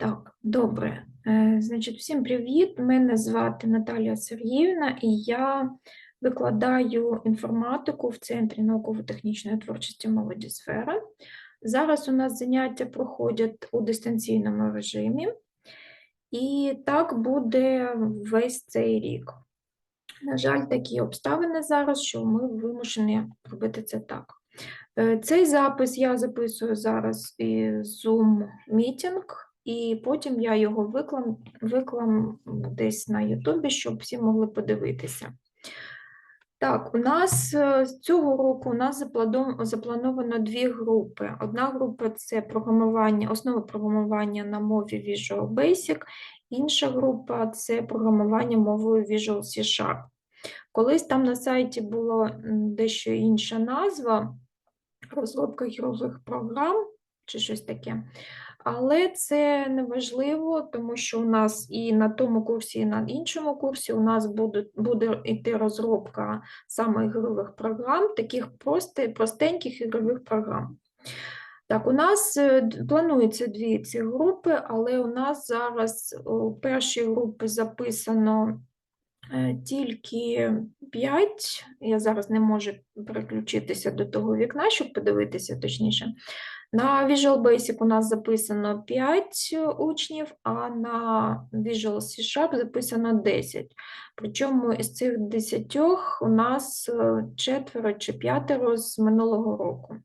Так, добре. Е, Значить, всім привіт. Мене звати Наталія Сергіївна, і я викладаю інформатику в Центрі науково-технічної творчості молоді сфера. Зараз у нас заняття проходять у дистанційному режимі, і так буде весь цей рік. На жаль, такі обставини зараз, що ми вимушені робити це так. Е, Цей запис я записую зараз із Zoom мітінг, і потім я його виклам, виклам десь на Ютубі, щоб всі могли подивитися. Так, у нас е, цього року у нас заплановано дві групи. Одна група це програмування, основи програмування на мові Visual Basic, інша група це програмування мовою Visual C Sharp. Колись там на сайті була дещо інша назва, розробка ігрових програм чи щось таке. Але це не важливо, тому що у нас і на тому курсі, і на іншому курсі у нас буде, буде йти розробка саме ігрових програм, таких прости, простеньких ігрових програм. Так, у нас е, планується дві ці групи, але у нас зараз у першій групі записано е, тільки 5. Я зараз не можу переключитися до того вікна, щоб подивитися точніше. На Visual Basic у нас записано 5 учнів, а на Visual C Sharp записано 10. Причому із цих 10 у нас е, четверо чи п'ятеро з минулого року.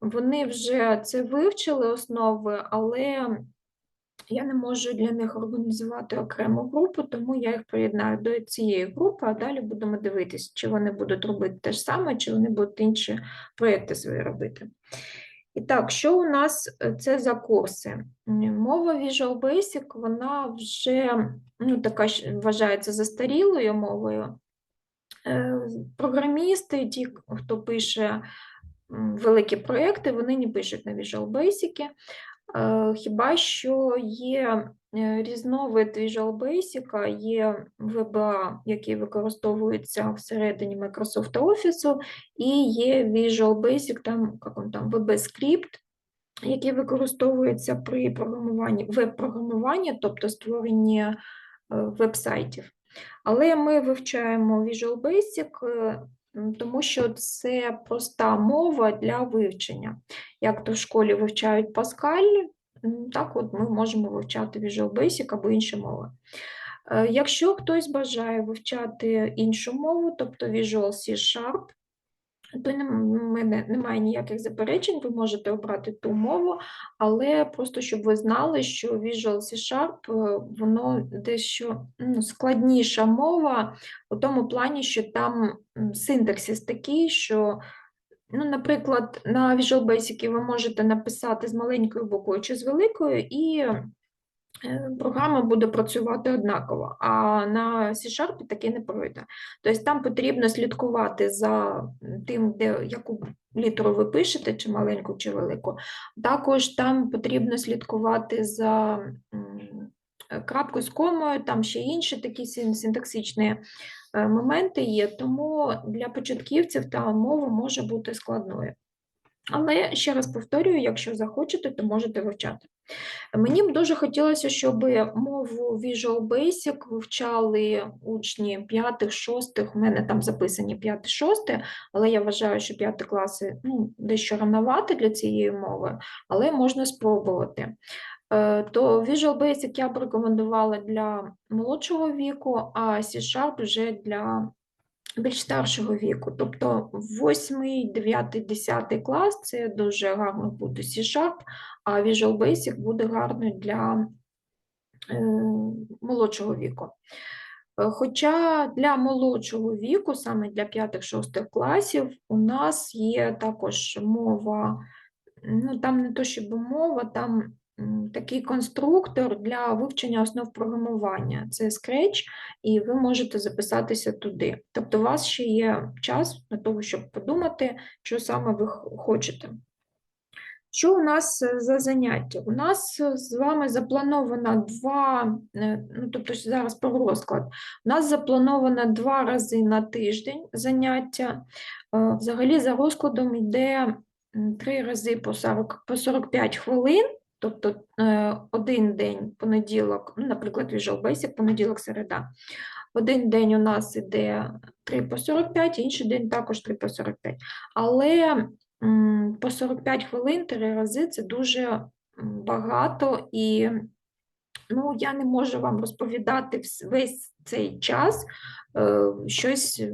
Вони вже це вивчили основи, але я не можу для них організувати окрему групу, тому я їх приєднаю до цієї групи, а далі будемо дивитися, чи вони будуть робити те ж саме, чи вони будуть інші проєкти свої робити. І так, що у нас е, це за курси? Мова Visual Basic, вона вже ну, така вважається застарілою мовою. Е, Програмісти, ті, хто пише великі проекти, вони не пишуть на Visual Basic. Е, Хіба що є е, різновид Visual Basic, є VBA, який використовується всередині Microsoft Office, і є Visual Basic, там, як он там, VB Script, який використовується при програмуванні, веб-програмуванні, тобто створенні е, веб-сайтів. Але ми вивчаємо Visual Basic, тому що це проста мова для вивчення. Як то в школі вивчають Паскаль, так от ми можемо вивчати Visual Basic або інші мови. Е, Якщо хтось бажає вивчати іншу мову, тобто Visual C Sharp, то мене немає ніяких заперечень, ви можете обрати ту мову, але просто щоб ви знали, що Visual C Sharp, е, воно дещо ну, складніша мова у тому плані, що там синтаксис такий, що, ну, наприклад, на Visual Basic ви можете написати з маленькою буквою чи з великою, і програма буде працювати однаково, а на C-Sharp таке не пройде. Тобто там потрібно слідкувати за тим, де, яку літеру ви пишете, чи маленьку, чи велику. Також там потрібно слідкувати за е, крапкою з комою, там ще інші такі синтаксичні е, моменти є, тому для початківців та мова може бути складною. Але ще раз повторюю, якщо захочете, то можете вивчати. Мені б дуже хотілося, щоб мову Visual Basic вивчали учні 5-6, у мене там записані 5-6, але я вважаю, що 5 класи ну, дещо ранувати для цієї мови, але можна спробувати. Е, То Visual Basic я б рекомендувала для молодшого віку, а C-Sharp вже для більш старшого віку. Тобто 8, 9, 10 клас це дуже гарно буде C-Sharp, а Visual Basic буде гарно для е, молодшого віку. Е, Хоча для молодшого віку, саме для 5-6 класів, у нас є також мова, ну там не то щоб мова, там такий конструктор для вивчення основ програмування. Це Scratch, і ви можете записатися туди. Тобто у вас ще є час на того, щоб подумати, що саме ви хочете. Що у нас е, за заняття? У нас е, з вами заплановано два, е, ну тобто зараз про розклад. У нас заплановано два рази на тиждень заняття. Взагалі за розкладом йде три рази по 40, по 45 хвилин. Тобто е, один день понеділок, ну, наприклад, Visual Basic, понеділок, середа. Один день у нас іде 3 по 45, інший день також 3 по 45. Але по 45 хвилин три рази це дуже багато, і ну, я не можу вам розповідати весь цей час е, щось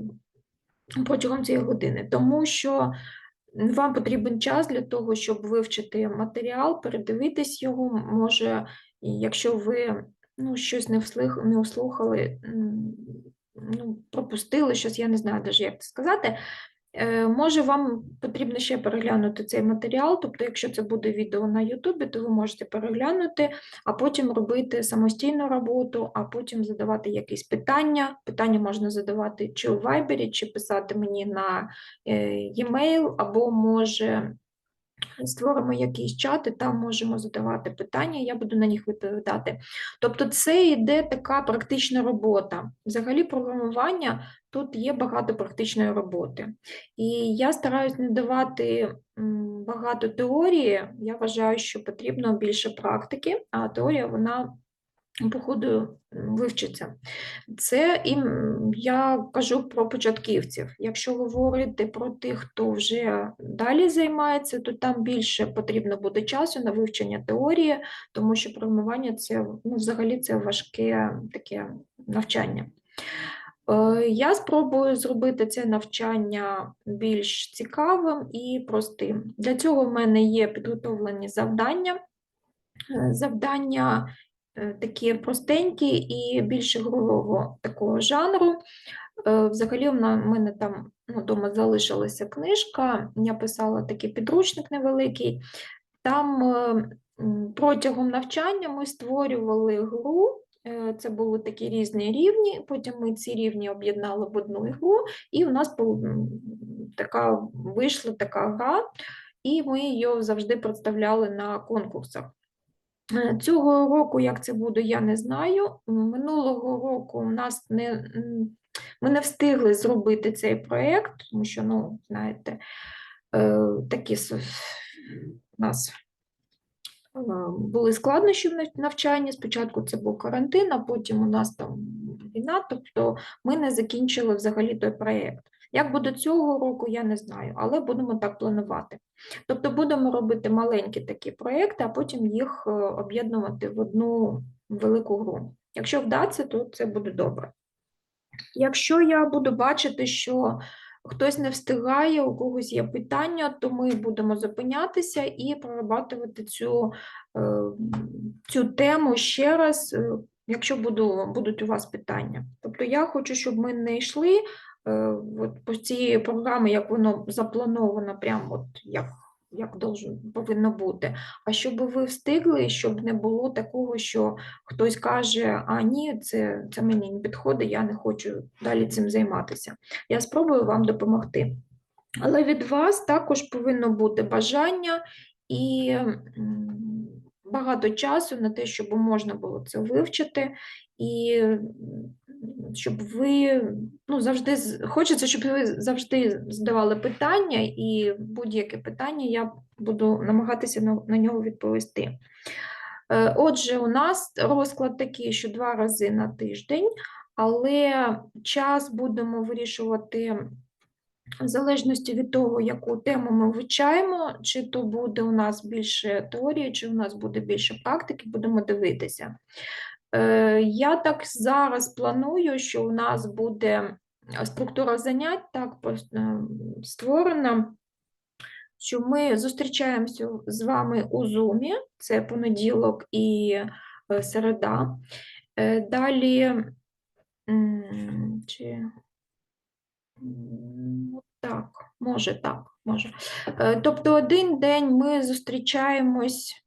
протягом цієї години, тому що вам потрібен час для того, щоб вивчити матеріал, передивитись його. Може, якщо ви ну, щось не вслух, не услухали, ну, пропустили щось, я не знаю навіть, як це сказати. Е, Може, вам потрібно ще переглянути цей матеріал, тобто, якщо це буде відео на Ютубі, то ви можете переглянути, а потім робити самостійну роботу, а потім задавати якісь питання. Питання можна задавати чи у Viber, чи писати мені на е, e-mail, або може створимо якісь чати, там можемо задавати питання, я буду на них відповідати. Тобто, це йде така практична робота. Взагалі, програмування тут є багато практичної роботи. І я стараюсь не давати багато теорії. Я вважаю, що потрібно більше практики, а теорія вона по ходу вивчиться. Це і я кажу про початківців. Якщо говорити про тих, хто вже далі займається, то там більше потрібно буде часу на вивчення теорії, тому що програмування це ну, взагалі це важке таке навчання. Е, Я спробую зробити це навчання більш цікавим і простим. Для цього в мене є підготовлені завдання. Е, Завдання такі простенькі і більш ігрового такого жанру. Е, Взагалі, в мене там ну, вдома залишилася книжка, я писала такий підручник невеликий. Там е, протягом навчання ми створювали гру. е, Це були такі різні рівні, потім ми ці рівні об'єднали в одну ігру, і у нас така вийшла така гра, і ми її завжди представляли на конкурсах. Е, Цього року, як це буде, я не знаю. Минулого року у нас не, ми не встигли зробити цей проєкт, тому що, ну, знаєте, е, такі у нас е, були складнощі в навчанні. Спочатку це був карантин, а потім у нас там війна, тобто ми не закінчили взагалі той проєкт. Як буде цього року, я не знаю, але будемо так планувати. Тобто будемо робити маленькі такі проєкти, а потім їх е, об'єднувати в одну велику гру. Якщо вдасться, то це буде добре. Якщо я буду бачити, що хтось не встигає, у когось є питання, то ми будемо зупинятися і прорабатувати цю, е, цю тему ще раз, е, якщо буду, будуть у вас питання. Тобто я хочу, щоб ми не йшли от по цієї програми, як воно заплановано, прямо от як, як должен, повинно бути. А щоб ви встигли, щоб не було такого, що хтось каже, а ні, це, це мені не підходить, я не хочу далі цим займатися. Я спробую вам допомогти. Але від вас також повинно бути бажання і багато часу на те, щоб можна було це вивчити, і щоб ви ну, завжди хочеться, щоб ви завжди задавали питання, і будь-яке питання я буду намагатися на, на нього відповісти. Е, Отже, у нас розклад такий, що два рази на тиждень, але час будемо вирішувати в залежності від того, яку тему ми вивчаємо, чи то буде у нас більше теорії, чи у нас буде більше практики, будемо дивитися. Е, Я так зараз планую, що у нас буде структура занять так е, створена, що ми зустрічаємося з вами у Zoom, це понеділок і е, середа. Е, Далі, чи ну, так, може так, може. Е, Тобто один день ми зустрічаємось,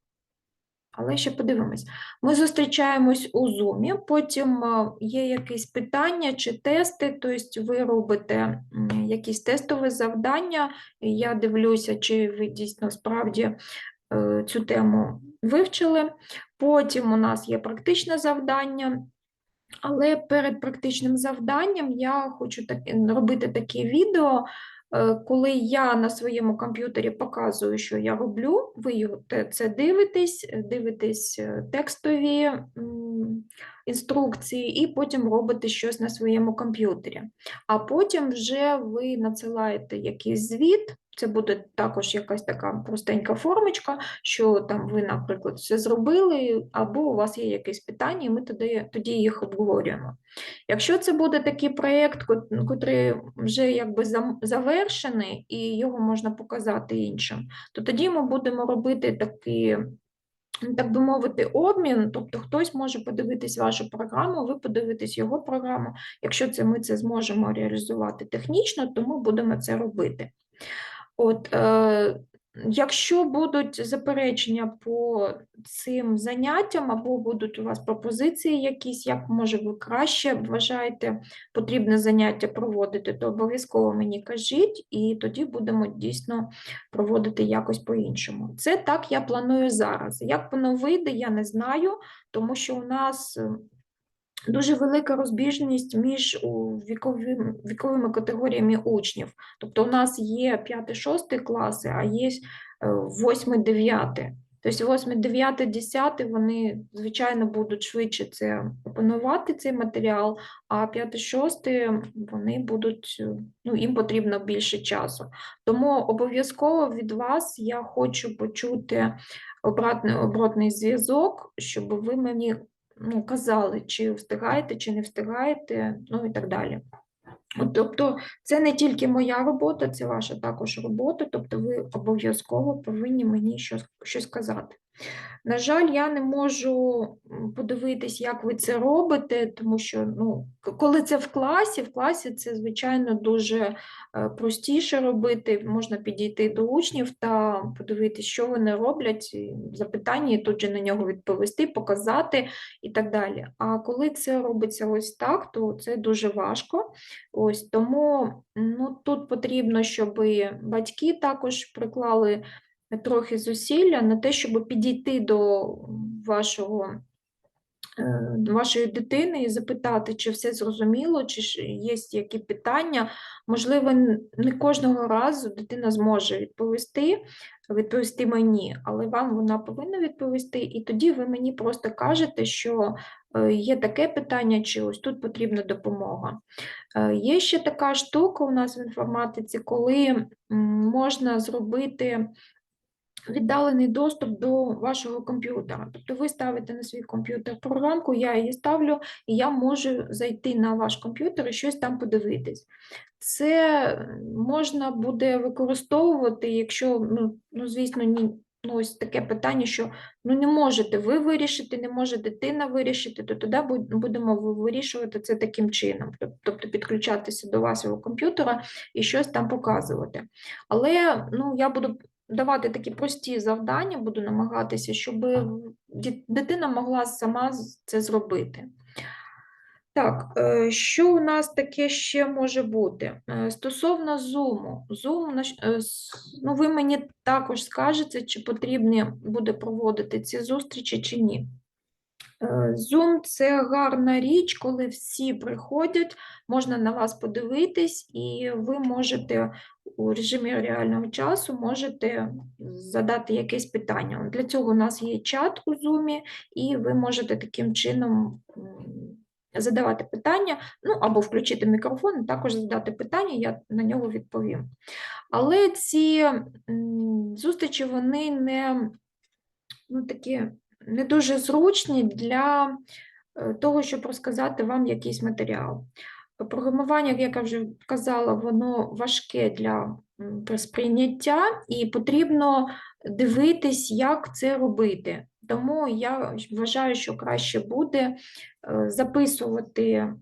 але ще подивимось. Ми зустрічаємось у Zoom, потім е, є якісь питання чи тести, тобто ви робите якісь тестові завдання. Я дивлюся, чи ви дійсно справді е, цю тему вивчили. Потім у нас є практичне завдання. Але перед практичним завданням я хочу так, робити таке відео, Коли я на своєму комп'ютері показую, що я роблю, ви це дивитесь, е, дивитесь е, текстові інструкції і потім робите щось на своєму комп'ютері. А потім вже ви надсилаєте якийсь звіт. Це буде також якась така простенька формочка, що там ви, наприклад, все зробили, або у вас є якесь питання, і ми тоді, тоді їх обговорюємо. Якщо це буде такий проєкт, кот- котрий вже якби завершений і його можна показати іншим, то тоді ми будемо робити такий, так би мовити, обмін. Тобто хтось може подивитись вашу програму, ви подивитесь його програму. Якщо це ми це зможемо реалізувати технічно, то ми будемо це робити. От, е, якщо будуть заперечення по цим заняттям, або будуть у вас пропозиції якісь, як може ви краще вважаєте потрібне заняття проводити, то обов'язково мені кажіть, і тоді будемо дійсно проводити якось по-іншому. Це так я планую зараз. Як воно вийде, я не знаю, тому що у нас. Е, Дуже велика розбіжність між віковими, віковими категоріями учнів. Тобто у нас є 5-6 класи, а є 8-9. Тобто 8, 9, 10 вони, звичайно, будуть швидше це опанувати цей матеріал, а 5, 6 вони будуть, е, ну, їм потрібно більше часу. Тому обов'язково від вас я хочу почути обратний, обратний зв'язок, щоб ви мені ну, казали, чи встигаєте, чи не встигаєте, ну і так далі. От, тобто, це не тільки моя робота, це ваша також робота, тобто ви обов'язково повинні мені щось, щось казати. На жаль, я не можу подивитись, як ви це робите, тому що ну, коли це в класі, в класі це, звичайно, дуже е, простіше робити. Можна підійти до учнів та подивитись, що вони роблять, запитання, і тут же на нього відповісти, показати і так далі. А коли це робиться ось так, то це дуже важко. Ось тому ну, тут потрібно, щоб батьки також приклали трохи зусилля на те, щоб підійти до вашого, е, вашої дитини і запитати, чи все зрозуміло, чи є які питання. Можливо, не кожного разу дитина зможе відповісти, відповісти мені, але вам вона повинна відповісти, і тоді ви мені просто кажете, що е, є таке питання, чи ось тут потрібна допомога. Е, Є ще така штука у нас в інформатиці, коли можна зробити віддалений доступ до вашого комп'ютера. Тобто ви ставите на свій комп'ютер програмку, я її ставлю, і я можу зайти на ваш комп'ютер і щось там подивитись. Це можна буде використовувати, якщо, ну, ну звісно, ні. Ну, ось таке питання, що ну не можете ви вирішити, не може дитина вирішити, то тоді будемо вирішувати це таким чином, тобто підключатися до вашого комп'ютера і щось там показувати. Але ну, я буду давати такі прості завдання, буду намагатися, щоб дитина могла сама це зробити. Так, е, що у нас таке ще може бути? Е, Стосовно зуму, Zoom, е, ну ви мені також скажете, чи потрібно буде проводити ці зустрічі, чи ні. Е, Zoom – це гарна річ, коли всі приходять, можна на вас подивитись, і ви можете у режимі реального часу можете задати якесь питання. Для цього у нас є чат у Zoom, і ви можете таким чином задавати питання, ну або включити мікрофон, і також задати питання, я на нього відповім. Але ці зустрічі вони не ну, такі не дуже зручні для е, того, щоб розказати вам якийсь матеріал. Програмування, як я вже казала, воно важке для сприйняття, і потрібно дивитись, як це робити. Тому я вважаю, що краще буде е, записувати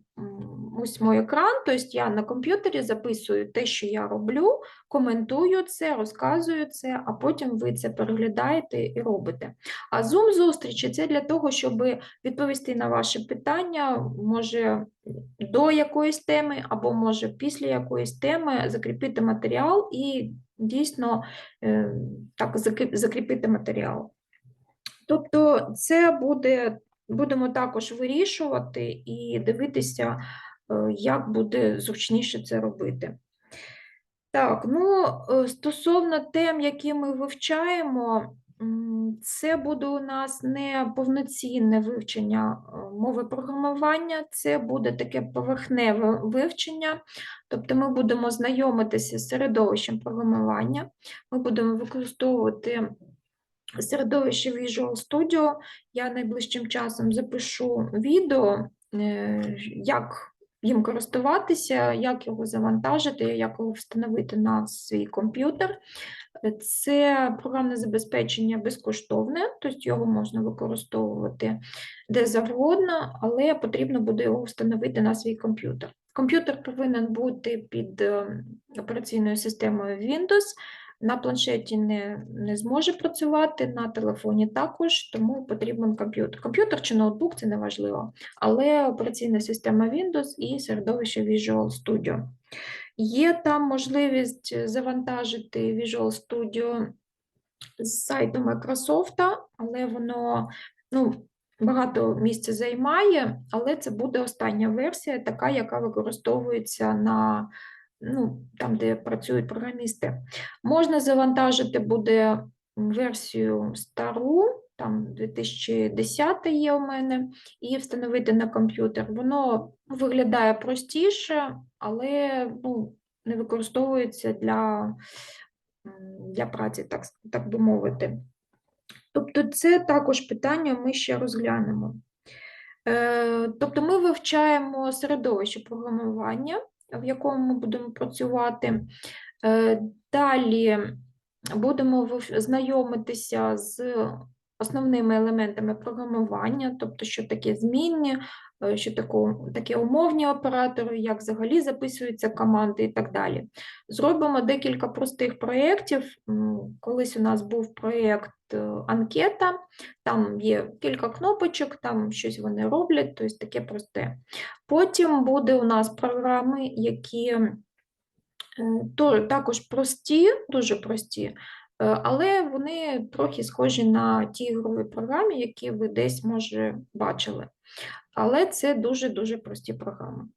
ось мій екран, тобто я на комп'ютері записую те, що я роблю, коментую це, розказую це, а потім ви це переглядаєте і робите. А Zoom зустрічі це для того, щоб відповісти на ваші питання, може до якоїсь теми, або може після якоїсь теми закріпити матеріал і дійсно е, так закріпити матеріал. Тобто, це буде, будемо також вирішувати і дивитися, е, як буде зручніше це робити. Так, ну е, стосовно тем, які ми вивчаємо, це буде у нас не повноцінне вивчення е, мови програмування, це буде таке поверхневе вивчення. Тобто ми будемо знайомитися з середовищем програмування, ми будемо використовувати середовище Visual Studio. Я найближчим часом запишу відео, е, як їм користуватися, як його завантажити, як його встановити на свій комп'ютер. Це програмне забезпечення безкоштовне, тобто його можна використовувати де завгодно, але потрібно буде його встановити на свій комп'ютер. Комп'ютер повинен бути під е, операційною системою Windows. На планшеті не, не зможе працювати, на телефоні також, тому потрібен комп'ютер. Комп'ютер чи ноутбук це не важливо, але операційна система Windows і середовище Visual Studio. Є там можливість завантажити Visual Studio з сайту Microsoft, але воно ну, багато місця займає, але це буде остання версія, така, яка використовується на ну, там, де працюють програмісти. Можна завантажити буде версію стару, там 2010 є у мене, і встановити на комп'ютер. Воно виглядає простіше, але ну, не використовується для, для праці, так, так би мовити. Тобто, це також питання ми ще розглянемо. Е, Тобто, ми вивчаємо середовище програмування, в якому ми будемо працювати. Е, Далі будемо знайомитися з основними елементами програмування, тобто, що таке змінні, е, що тако- таке умовні оператори, як взагалі записуються команди і так далі. Зробимо декілька простих проєктів. Колись у нас був проєкт е, анкета, там є кілька кнопочок, там щось вони роблять, тобто таке просте. Потім буде у нас програми, які е, також прості, дуже прості, але вони трохи схожі на ті ігрові програми, які ви десь, може, бачили. Але це дуже-дуже прості програми.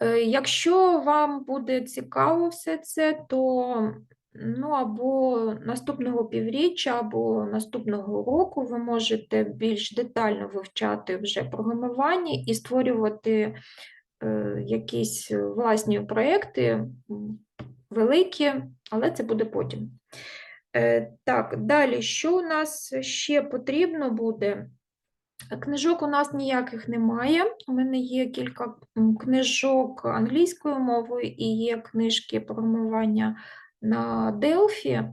Е, Якщо вам буде цікаво все це, то ну, або наступного півріччя, або наступного року ви можете більш детально вивчати вже програмування і створювати е, якісь власні проекти, великі, але це буде потім. Е, Так, далі, що у нас ще потрібно буде? Книжок у нас ніяких немає. У мене є кілька книжок англійською мовою і є книжки програмування на Delphi.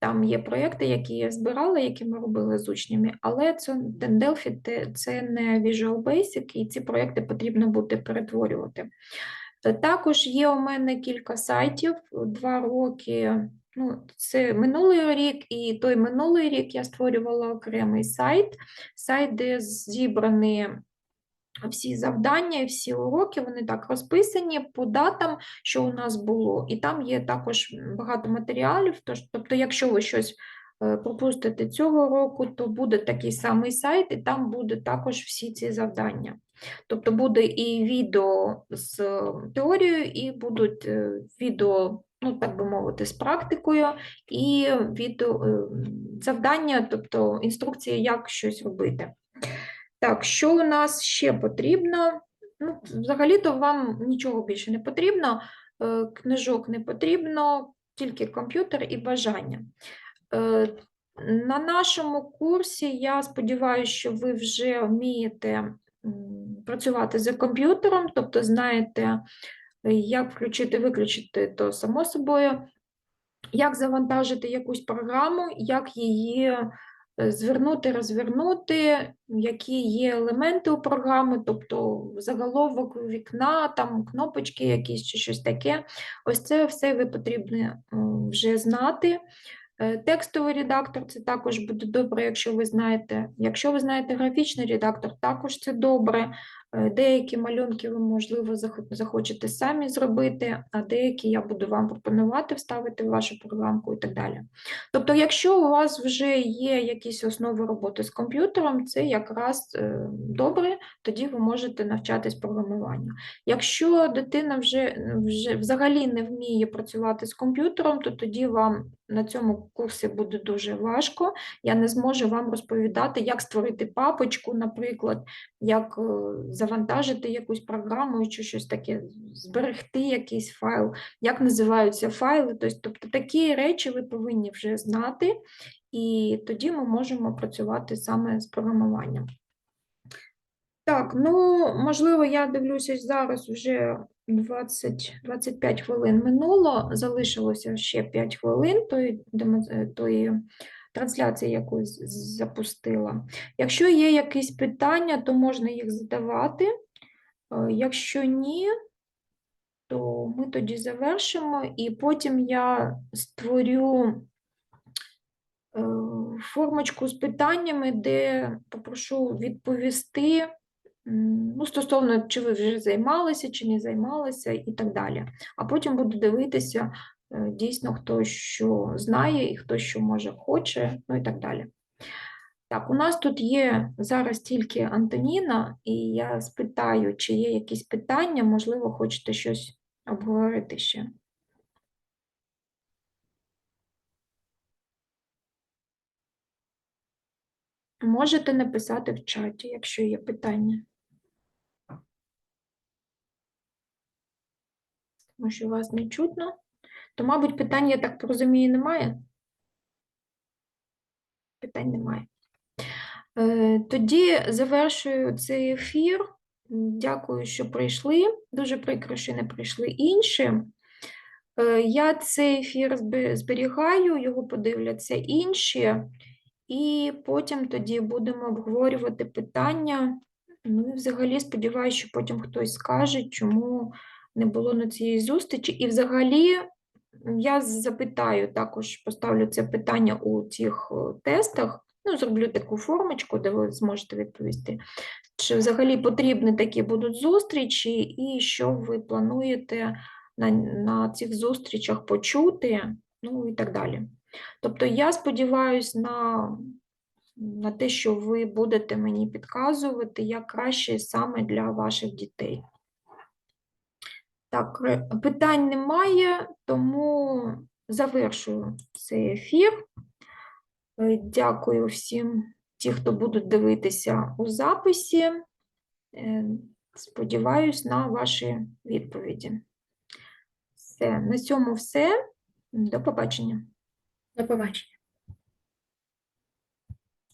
Там є проєкти, які я збирала, які ми робили з учнями, але це Delphi це не Visual Basic, і ці проєкти потрібно буде перетворювати. Е, Також є у мене кілька сайтів, два роки. Ну, це минулий рік і той минулий рік я створювала окремий сайт, сайт, де зібрані всі завдання і всі уроки, вони так розписані по датам, що у нас було, і там є також багато матеріалів. Тож, тобто, якщо ви щось е, пропустите цього року, то буде такий самий сайт, і там буде також всі ці завдання. Тобто буде і відео з е, теорією, і будуть е, відео, ну так би мовити, з практикою, і відео е, завдання, тобто інструкції, як щось робити. Так, що у нас ще потрібно? Ну, взагалі-то вам нічого більше не потрібно, е, книжок не потрібно, тільки комп'ютер і бажання. Е, На нашому курсі я сподіваюся, що ви вже вмієте працювати за комп'ютером, тобто знаєте, як включити, виключити, то само собою, як завантажити якусь програму, як її е, звернути, розвернути, які є елементи у програми, тобто заголовок вікна, там кнопочки якісь чи щось таке. Ось це все ви потрібно е, вже знати. Е, Текстовий редактор це також буде добре, якщо ви знаєте. Якщо ви знаєте графічний редактор, також це добре. Е, Деякі малюнки ви, можливо, захочете самі зробити, а деякі я буду вам пропонувати вставити в вашу програмку і так далі. Тобто, якщо у вас вже є якісь основи роботи з комп'ютером, це якраз е, добре, тоді ви можете навчатись програмуванню. Якщо дитина вже, вже взагалі не вміє працювати з комп'ютером, то тоді вам на цьому курсі буде дуже важко. Я не зможу вам розповідати, як створити папочку, наприклад, як е, завантажити якусь програму чи щось таке, зберегти якийсь файл, як називаються файли. Тобто, тобто такі речі ви повинні вже знати, і тоді ми можемо працювати саме з програмуванням. Так, ну, можливо, я дивлюся зараз вже 20, 25 хвилин минуло, залишилося ще 5 хвилин тої, е, тої трансляції, яку з- з- запустила. Якщо є якісь питання, то можна їх задавати. Е, Якщо ні, то ми тоді завершимо, і потім я створю е, формочку з питаннями, де попрошу відповісти, ну, стосовно, чи ви вже займалися, чи не займалися, і так далі. А потім буду дивитися, дійсно, хто що знає і хто що може хоче, ну і так далі. Так, у нас тут є зараз тільки Антоніна, і я спитаю, чи є якісь питання, можливо, хочете щось обговорити ще. Можете написати в чаті, якщо є питання. Тому що вас не чутно. То, мабуть, питань, я так розумію, немає? Питань немає. Е, Тоді завершую цей ефір. Дякую, що прийшли. Дуже прикро, що не прийшли інші. Е, Я цей ефір зберігаю, його подивляться інші, і потім тоді будемо обговорювати питання. Ну і взагалі сподіваюся, що потім хтось скаже, чому не було на цій зустрічі. І взагалі я запитаю, також поставлю це питання у цих е, тестах. Ну, зроблю таку формочку, де ви зможете відповісти, чи взагалі потрібні такі будуть зустрічі, і що ви плануєте на, на цих зустрічах почути, ну і так далі. Тобто я сподіваюся на, на те, що ви будете мені підказувати, як краще саме для ваших дітей. Так, питань немає, тому завершую цей ефір. Е, Дякую всім, ті, хто будуть дивитися у записі. Е, Сподіваюсь на ваші відповіді. Все, на цьому все. До побачення. До побачення.